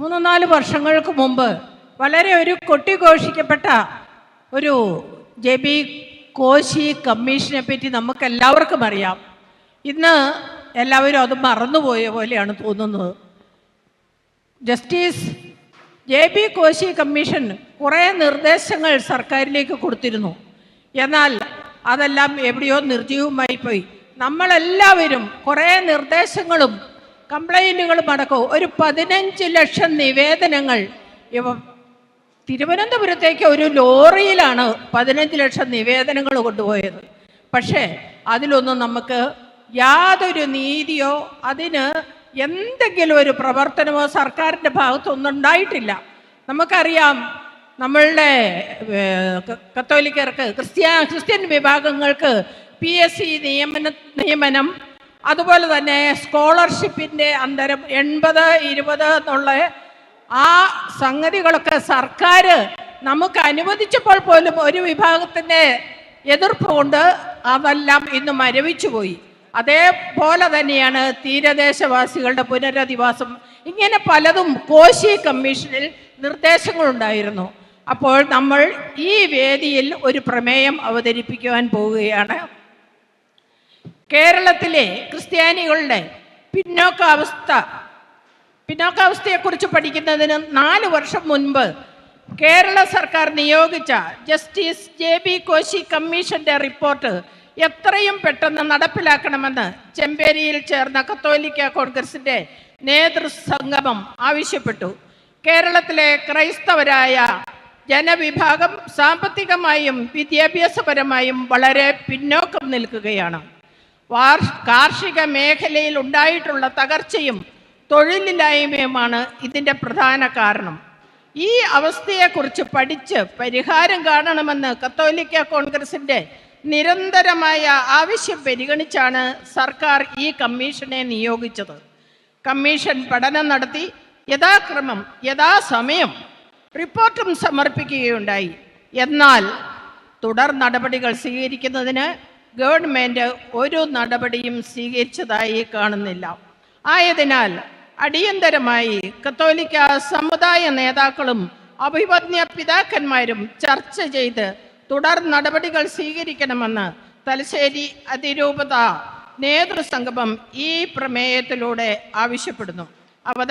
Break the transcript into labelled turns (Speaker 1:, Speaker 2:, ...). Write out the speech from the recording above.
Speaker 1: മൂന്ന് നാല് വർഷങ്ങൾക്ക് മുമ്പ് വളരെ ഒരു കൊട്ടിഘോഷിക്കപ്പെട്ട ഒരു ജെ ബി കോശി കമ്മീഷനെ പറ്റി നമുക്ക് എല്ലാവർക്കും അറിയാം. ഇന്ന് എല്ലാവരും അത് മറന്നുപോയ പോലെയാണ് തോന്നുന്നത്. Justice J B Koshy commission കുറേ നിർദ്ദേശങ്ങൾ സർക്കാരിലേക്ക് കൊടുത്തിരുന്നു. എന്നാൽ അതെല്ലാം എവിടെയോ നിർജീവമായി പോയി നമ്മളെല്ലാവരും കുറേ നിർദ്ദേശങ്ങളും കംപ്ലൈന്റുകളും അടക്കവും. ഒരു പതിനഞ്ച് ലക്ഷം നിവേദനങ്ങൾ ഇവ തിരുവനന്തപുരത്തേക്ക് ഒരു ലോറിയിലാണ് പതിനഞ്ച് ലക്ഷം നിവേദനങ്ങൾ കൊണ്ടുപോയത്. പക്ഷേ അതിലൊന്നും നമുക്ക് യാതൊരു നീതിയോ അതിന് എന്തെങ്കിലും ഒരു പ്രവർത്തനമോ സർക്കാരിന്റെ ഭാഗത്തൊന്നും ഉണ്ടായിട്ടില്ല. നമുക്കറിയാം നമ്മളുടെ കത്തോലിക്കർക്ക് ക്രിസ്ത്യ ക്രിസ്ത്യൻ വിഭാഗങ്ങൾക്ക് പി എസ് സി നിയമന നിയമനം അതുപോലെ തന്നെ സ്കോളർഷിപ്പിന്റെ അന്തരം എൺപത് ഇരുപത് എന്നുള്ള ആ സംഗതികളൊക്കെ സർക്കാർ നമുക്ക് അനുവദിച്ചപ്പോൾ പോലും ഒരു വിഭാഗത്തിന്റെ എതിർപ്പ് കൊണ്ട് അതെല്ലാം ഇന്ന് മരവിച്ചു പോയി. അതേപോലെ തന്നെയാണ് തീരദേശവാസികളുടെ പുനരധിവാസം. ഇങ്ങനെ പലതും കോശി കമ്മീഷനിൽ നിർദ്ദേശങ്ങളുണ്ടായിരുന്നു. അപ്പോൾ നമ്മൾ ഈ വേദിയിൽ ഒരു പ്രമേയം അവതരിപ്പിക്കുവാൻ പോവുകയാണ്. കേരളത്തിലെ ക്രിസ്ത്യാനികളുടെ പിന്നോക്കാവസ്ഥ പിന്നോക്കാവസ്ഥയെക്കുറിച്ച് പഠിക്കുന്നതിന് നാല് വർഷം മുൻപ് കേരള സർക്കാർ നിയോഗിച്ച ജസ്റ്റിസ് ജെ ബി കോശി കമ്മീഷന്റെ റിപ്പോർട്ട് എത്രയും പെട്ടെന്ന് നടപ്പിലാക്കണമെന്ന് ചെമ്പേരിയിൽ ചേർന്ന കത്തോലിക്ക കോൺഗ്രസിന്റെ നേതൃസംഗമം ആവശ്യപ്പെട്ടു. കേരളത്തിലെ ക്രൈസ്തവരായ ജനവിഭാഗം സാമ്പത്തികമായും വിദ്യാഭ്യാസപരമായും വളരെ പിന്നോക്കം നിൽക്കുകയാണ്. കാർഷിക മേഖലയിൽ ഉണ്ടായിട്ടുള്ള തകർച്ചയും തൊഴിലില്ലായ്മയുമാണ് ഇതിന്റെ പ്രധാന കാരണം. ഈ അവസ്ഥയെക്കുറിച്ച് പഠിച്ച് പരിഹാരം കാണണമെന്ന് കത്തോലിക്ക കോൺഗ്രസിന്റെ നിരന്തരമായ ആവശ്യം പരിഗണിച്ചാണ് സർക്കാർ ഈ കമ്മീഷനെ നിയോഗിച്ചത്. കമ്മീഷൻ പഠനം നടത്തി യഥാക്രമം യഥാസമയം റിപ്പോർട്ടും സമർപ്പിക്കുകയുണ്ടായി. എന്നാൽ തുടർ നടപടികൾ സ്വീകരിക്കുന്നതിന് ഗവൺമെന്റ് ഒരു നടപടിയും സ്വീകരിച്ചതായി കാണുന്നില്ല. ആയതിനാൽ അടിയന്തരമായി കത്തോലിക്ക സമുദായ നേതാക്കളും അഭിവന്യ പിതാക്കന്മാരും ചർച്ച ചെയ്ത് തുടർ നടപടികൾ സ്വീകരിക്കണമെന്ന് തലശ്ശേരി അതിരൂപത നേതൃസംഗമം ഈ പ്രമേയത്തിലൂടെ ആവശ്യപ്പെടുന്നു. അവത